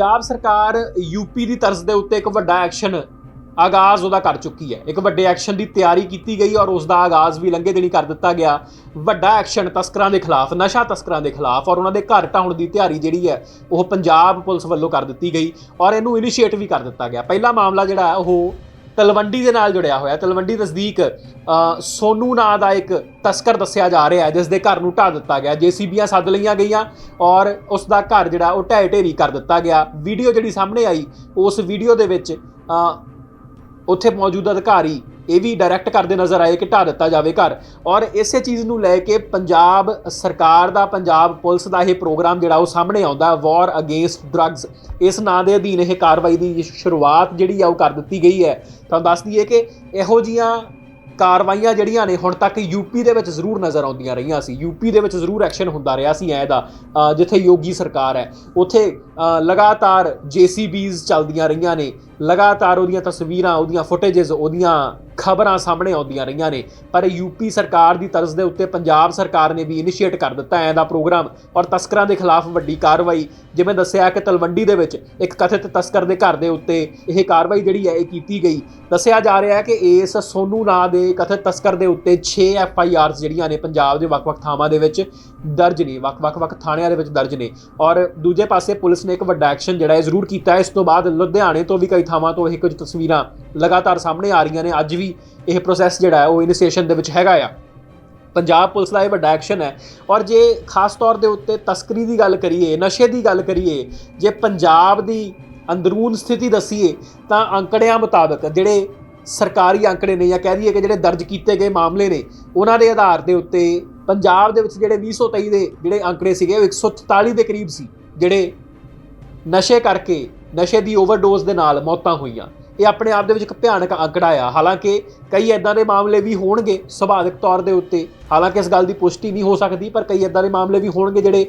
ਪੰਜਾਬ ਸਰਕਾਰ ਯੂਪੀ ਦੀ ਤਰਜ਼ ਦੇ ਉੱਤੇ ਇੱਕ ਵੱਡਾ ਐਕਸ਼ਨ ਆਗਾਜ਼ ਉਹਦਾ ਕਰ ਚੁੱਕੀ ਹੈ। ਇੱਕ ਵੱਡੇ ਐਕਸ਼ਨ ਦੀ ਤਿਆਰੀ ਕੀਤੀ ਗਈ ਔਰ ਉਸ ਦਾ ਆਗਾਜ਼ ਵੀ ਲੰਘੇ ਦਿਨੀ ਕਰ ਦਿੱਤਾ ਗਿਆ। ਵੱਡਾ ਐਕਸ਼ਨ ਤਸਕਰਾਂ ਦੇ ਖਿਲਾਫ, ਨਸ਼ਾ ਤਸਕਰਾਂ ਦੇ ਖਿਲਾਫ ਔਰ ਉਹਨਾਂ ਦੇ ਘਰ ਢਾਉਣ ਦੀ ਤਿਆਰੀ ਜਿਹੜੀ ਹੈ, ਉਹ ਪੰਜਾਬ ਪੁਲਿਸ ਵੱਲੋਂ ਕਰ ਦਿੱਤੀ ਗਈ ਔਰ ਇਹਨੂੰ ਇਨੀਸ਼ੀਏਟ ਵੀ ਕਰ ਦਿੱਤਾ ਗਿਆ। ਪਹਿਲਾ ਮਾਮਲਾ ਜਿਹੜਾ ਉਹ ਤਲਵੰਡੀ ਦੇ ਨਾਲ ਜੁੜਿਆ ਹੋਇਆ ਤਲਵੰਡੀ ਨਜ਼ਦੀਕ ਅ, ਸੋਨੂ ਨਾਂ ਦਾ ਇੱਕ ਤਸਕਰ ਦੱਸਿਆ ਜਾ ਰਿਹਾ ਹੈ ਜਿਸ ਦੇ ਘਰ ਨੂੰ ਢਾ ਦਿੱਤਾ ਗਿਆ। ਜੀਸੀਬੀਆਂ ਸੱਦ ਲਈਆਂ ਗਈਆਂ ਔਰ ਉਸ ਦਾ ਘਰ ਜਿਹੜਾ ਉਹ ਢਹਿ ਢੇਰੀ ਕਰ ਦਿੱਤਾ ਗਿਆ। ਵੀਡੀਓ ਜਿਹੜੀ ਸਾਹਮਣੇ ਆਈ ਉਸ ਵੀਡੀਓ ਦੇ ਵਿੱਚ ਉੱਥੇ ਮੌਜੂਦ ਅਧਿਕਾਰੀ ਇਹ ਵੀ ਡਾਇਰੈਕਟ ਕਰਦੇ ਨਜ਼ਰ ਆਏ ਕਿ ਢਾ ਦਿੱਤਾ ਜਾਵੇ ਘਰ। ਔਰ ਇਸੇ ਚੀਜ਼ ਨੂੰ ਲੈ ਕੇ ਪੰਜਾਬ ਸਰਕਾਰ ਦਾ ਪੰਜਾਬ ਪੁਲਿਸ ਦਾ ਇਹ ਪ੍ਰੋਗਰਾਮ ਜਿਹੜਾ ਉਹ ਸਾਹਮਣੇ ਆਉਂਦਾ ਵਾਰ ਅਗੇਂਸਟ ਡਰੱਗਸ ਇਸ ਨਾਂ ਦੇ ਅਧੀਨ ਇਹ ਕਾਰਵਾਈ ਦੀ ਸ਼ੁਰੂਆਤ ਜਿਹੜੀ ਆ ਉਹ ਕਰ ਦਿੱਤੀ ਗਈ ਹੈ। ਤੁਹਾਨੂੰ ਦੱਸ ਦਈਏ ਕਿ ਇਹੋ ਜੀਆਂ ਕਾਰਵਾਈਆਂ ਜਿਹੜੀਆਂ ਨੇ ਹੁਣ ਤੱਕ ਯੂਪੀ ਦੇ ਵਿੱਚ ਜ਼ਰੂਰ ਨਜ਼ਰ ਆਉਂਦੀਆਂ ਰਹੀਆਂ ਸੀ। ਯੂਪੀ ਦੇ ਵਿੱਚ ਜ਼ਰੂਰ ਐਕਸ਼ਨ ਹੁੰਦਾ ਰਿਹਾ ਸੀ ਐ ਦਾ ਜਿੱਥੇ ਯੋਗੀ ਸਰਕਾਰ ਹੈ। ਉੱਥੇ ਅ, ਲਗਾਤਾਰ ਜੀਸੀਬੀਜ਼ ਚੱਲਦੀਆਂ ਰਹੀਆਂ ਨੇ। ਲਗਾਤਾਰ ਉਹਦੀਆਂ ਤਸਵੀਰਾਂ, ਉਹਦੀਆਂ ਫੁਟੇजेस ਉਹਦੀਆਂ ਖਬਰਾਂ ਸਾਹਮਣੇ ਆਉਂਦੀਆਂ ਰਹੀਆਂ ਨੇ। ਪਰ ਯੂਪੀ ਸਰਕਾਰ ਦੀ ਤਰਜ਼ ਦੇ ਉੱਤੇ ਪੰਜਾਬ ਸਰਕਾਰ ਨੇ ਵੀ ਇਨੀਸ਼ੀਏਟ ਕਰ ਦਿੱਤਾ ਐ ਦਾ ਪ੍ਰੋਗਰਾਮ ਔਰ ਤਸਕਰਾਂ ਦੇ ਖਿਲਾਫ ਵੱਡੀ ਕਾਰਵਾਈ। ਜਿਵੇਂ ਦੱਸਿਆ ਕਿ ਤਲਵੰਡੀ ਦੇ ਵਿੱਚ ਇੱਕ ਕਥਿਤ ਤਸਕਰ ਦੇ ਘਰ ਦੇ ਉੱਤੇ ਇਹ ਕਾਰਵਾਈ ਜਿਹੜੀ ਹੈ, ਇਹ ਕੀਤੀ ਗਈ। ਦੱਸਿਆ ਜਾ ਰਿਹਾ ਹੈ ਕਿ ਇਸ ਸੋਨੂ ਨਾਂ ਦੇ ਕਥਿਤ ਤਸਕਰ ਦੇ ਉੱਤੇ 6 ਐਫ ਆਈ ਆਰਸ ਜਿਹੜੀਆਂ ਨੇ ਪੰਜਾਬ ਦੇ ਵੱਖ-ਵੱਖ ਥਾਵਾਂ ਦੇ ਵਿੱਚ ਦਰਜ ਨੇ, ਵੱਖ-ਵੱਖ, ਵੱਖ ਥਾਣਿਆਂ ਦੇ ਵਿੱਚ ਦਰਜ ਨੇ। ਔਰ ਦੂਜੇ ਪਾਸੇ ਪੁਲਿਸ ਨੇ ਇੱਕ ਵੱਡਾ ਐਕਸ਼ਨ ਜਿਹੜਾ ਹੈ ਜ਼ਰੂਰ ਕੀਤਾ ਇਸ ਤੋਂ ਬਾਅਦ ਲੁਧਿਆਣੇ ਤੋਂ ਵੀ ਕਈ ਥਾਵਾਂ ਤੋਂ ਇਹ ਕੁਝ ਤਸਵੀਰਾਂ ਲਗਾਤਾਰ ਸਾਹਮਣੇ ਆ ਰਹੀਆਂ ਨੇ। ਅੱਜ ਵੀ ਇਹ ਪ੍ਰੋਸੈਸ ਜਿਹੜਾ ਹੈ, ਉਹ ਇਨੀਸ਼ੀਏਸ਼ਨ ਦੇ ਵਿੱਚ ਹੈਗਾ ਆ। ਪੰਜਾਬ ਪੁਲਿਸ ਦਾ ਇਹ ਵੱਡਾ ਐਕਸ਼ਨ ਹੈ। ਔਰ ਜੇ ਖਾਸ ਤੌਰ ਦੇ ਉੱਤੇ ਤਸਕਰੀ ਦੀ ਗੱਲ ਕਰੀਏ, ਨਸ਼ੇ ਦੀ ਗੱਲ ਕਰੀਏ, ਜੇ ਪੰਜਾਬ ਦੀ ਅੰਦਰੂਨ ਸਥਿਤੀ ਦਸੀਏ, ਤਾਂ ਅੰਕੜਿਆਂ ਮੁਤਾਬਕ ਜਿਹੜੇ ਸਰਕਾਰੀ ਅੰਕੜੇ ਨੇ ਜਾਂ ਕਹਿ ਦਈਏ ਕਿ ਜਿਹੜੇ ਦਰਜ ਕੀਤੇ ਗਏ ਮਾਮਲੇ ਨੇ, ਉਹਨਾਂ ਦੇ ਆਧਾਰ ਦੇ ਉੱਤੇ ਪੰਜਾਬ ਦੇ ਵਿੱਚ ਜਿਹੜੇ 2023 ਦੇ ਜਿਹੜੇ ਅੰਕੜੇ ਸੀਗੇ, ਉਹ 144 ਦੇ ਕਰੀਬ ਸੀ। ਜਿਹੜੇ ਨਸ਼ੇ ਕਰਕੇ ਨਸ਼ੇ ਦੀ ਓਵਰਡੋਜ਼ ਦੇ ਨਾਲ ਮੌਤਾਂ ਹੋਈਆਂ। ਇਹ ਆਪਣੇ ਆਪ ਦੇ ਵਿੱਚ ਇੱਕ ਭਿਆਨਕ ਅੰਕੜਾ ਆ। ਹਾਲਾਂਕਿ ਕਈ ਐਦਾਂ ਦੇ ਮਾਮਲੇ ਵੀ ਹੋਣਗੇ ਸੁਭਾਵਿਕ ਤੌਰ ਦੇ ਉੱਤੇ। ਹਾਲਾਂਕਿ ਇਸ ਗੱਲ ਦੀ ਪੁਸ਼ਟੀ ਨਹੀਂ ਹੋ ਸਕਦੀ, ਪਰ ਕਈ ਐਦਾਂ ਦੇ ਮਾਮਲੇ ਵੀ ਹੋਣਗੇ ਜਿਹੜੇ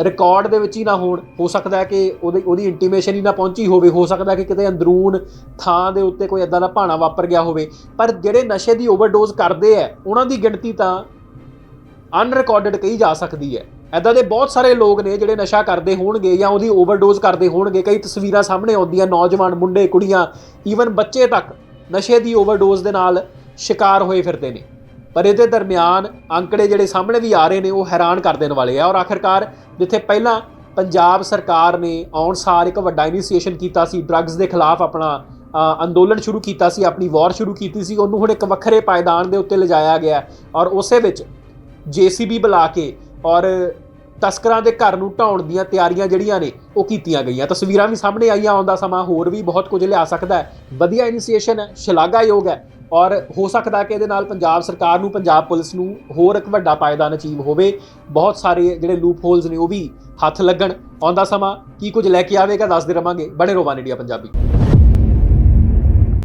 ਰਿਕਾਰਡ ਦੇ ਵਿੱਚ ਹੀ ਨਾ ਹੋਣ। ਹੋ ਸਕਦਾ ਹੈ ਕਿ ਉਹਦੀ ਉਹਦੀ ਇੰਟੀਮੇਸ਼ਨ ਹੀ ਨਾ ਪਹੁੰਚੀ ਹੋਵੇ। ਹੋ ਸਕਦਾ ਹੈ ਕਿ ਕਿਤੇ ਅੰਦਰੂਨ ਥਾਂ ਦੇ ਉੱਤੇ ਕੋਈ ਐਦਾਂ ਦਾ ਭਾਣਾ ਵਾਪਰ ਗਿਆ ਹੋਵੇ। ਪਰ ਜਿਹੜੇ ਨਸ਼ੇ ਦੀ ਓਵਰਡੋਜ਼ ਕਰਦੇ ਆ, ਉਹਨਾਂ ਦੀ ਗਿਣਤੀ ਤਾਂ ਅਨਰਿਕਾਰਡਡ ਕਹੀ ਜਾ ਸਕਦੀ ਹੈ। ਐਦਾਂ ਦੇ ਬਹੁਤ ਸਾਰੇ ਲੋਕ ਨੇ ਜਿਹੜੇ ਨਸ਼ਾ ਕਰਦੇ ਹੋਣਗੇ ਜਾਂ ਉਹਦੀ ਓਵਰਡੋਜ਼ ਕਰਦੇ ਹੋਣਗੇ। ਕਈ ਤਸਵੀਰਾਂ ਸਾਹਮਣੇ ਆਉਂਦੀਆਂ, ਨੌਜਵਾਨ ਮੁੰਡੇ, ਕੁੜੀਆਂ ਈਵਨ ਬੱਚੇ ਤੱਕ ਨਸ਼ੇ ਦੀ ਓਵਰਡੋਜ਼ ਦੇ ਨਾਲ ਸ਼ਿਕਾਰ ਹੋਏ ਫਿਰਦੇ ਨੇ। ਪਰ ਇਹਦੇ ਦਰਮਿਆਨ ਅੰਕੜੇ ਜਿਹੜੇ ਸਾਹਮਣੇ ਵੀ ਆ ਰਹੇ ਨੇ, ਉਹ ਹੈਰਾਨ ਕਰ ਦੇਣ ਵਾਲੇ ਆ। ਔਰ ਆਖਰਕਾਰ ਜਿੱਥੇ ਪਹਿਲਾਂ ਪੰਜਾਬ ਸਰਕਾਰ ਨੇ ਆਉਣ ਸਾਰ ਇੱਕ ਵੱਡਾ ਇਨੀਸ਼ੀਏਸ਼ਨ ਕੀਤਾ ਸੀ ਡਰੱਗਸ ਦੇ ਖਿਲਾਫ ਆਪਣਾ ਅੰਦੋਲਨ ਸ਼ੁਰੂ ਕੀਤਾ ਸੀ, ਆਪਣੀ ਵਾਰ ਸ਼ੁਰੂ ਕੀਤੀ ਸੀ, ਉਹਨੂੰ ਹੁਣ ਇੱਕ ਵੱਖਰੇ ਪਾਇਦਾਨ ਦੇ ਉੱਤੇ ਲਿਜਾਇਆ ਗਿਆ। ਔਰ ਉਸੇ ਵਿੱਚ ਜੀਸੀਬੀ ਬੁਲਾ ਕੇ ਔਰ ਤਸਕਰਾਂ ਦੇ ਘਰ ਨੂੰ ਢਾਉਣ ਦੀਆਂ ਤਿਆਰੀਆਂ ਜਿਹੜੀਆਂ ਨੇ, ਉਹ ਕੀਤੀਆਂ ਗਈਆਂ। ਤਸਵੀਰਾਂ ਵੀ ਸਾਹਮਣੇ ਆਈਆਂ ਆਉਂਦਾ ਸਮਾਂ ਹੋਰ ਵੀ ਬਹੁਤ ਕੁਝ ਲਿਆ ਸਕਦਾ ਹੈ। ਵਧੀਆ ਇਨੀਸ਼ੀਏਸ਼ਨ ਹੈ, ਸ਼ਲਾਘਾਯੋਗ ਹੈ ਔਰ ਹੋ ਸਕਦਾ ਕਿ ਇਹਦੇ ਨਾਲ ਪੰਜਾਬ ਸਰਕਾਰ ਨੂੰ, ਪੰਜਾਬ ਪੁਲਿਸ ਨੂੰ ਹੋਰ ਇੱਕ ਵੱਡਾ ਪਾਇਦਾਨ ਅਚੀਵ ਹੋਵੇ। ਬਹੁਤ ਸਾਰੇ ਜਿਹੜੇ ਲੂਪ ਹੋਲਸ ਨੇ, ਉਹ ਵੀ ਹੱਥ ਲੱਗਣ। ਆਉਂਦਾ ਸਮਾਂ ਕੀ ਕੁਝ ਲੈ ਕੇ ਆਵੇਗਾ, ਦੱਸਦੇ ਰਵਾਂਗੇ। ਬਣੇ ਰੋਵਾਨ ਇੰਡੀਆ ਪੰਜਾਬੀ।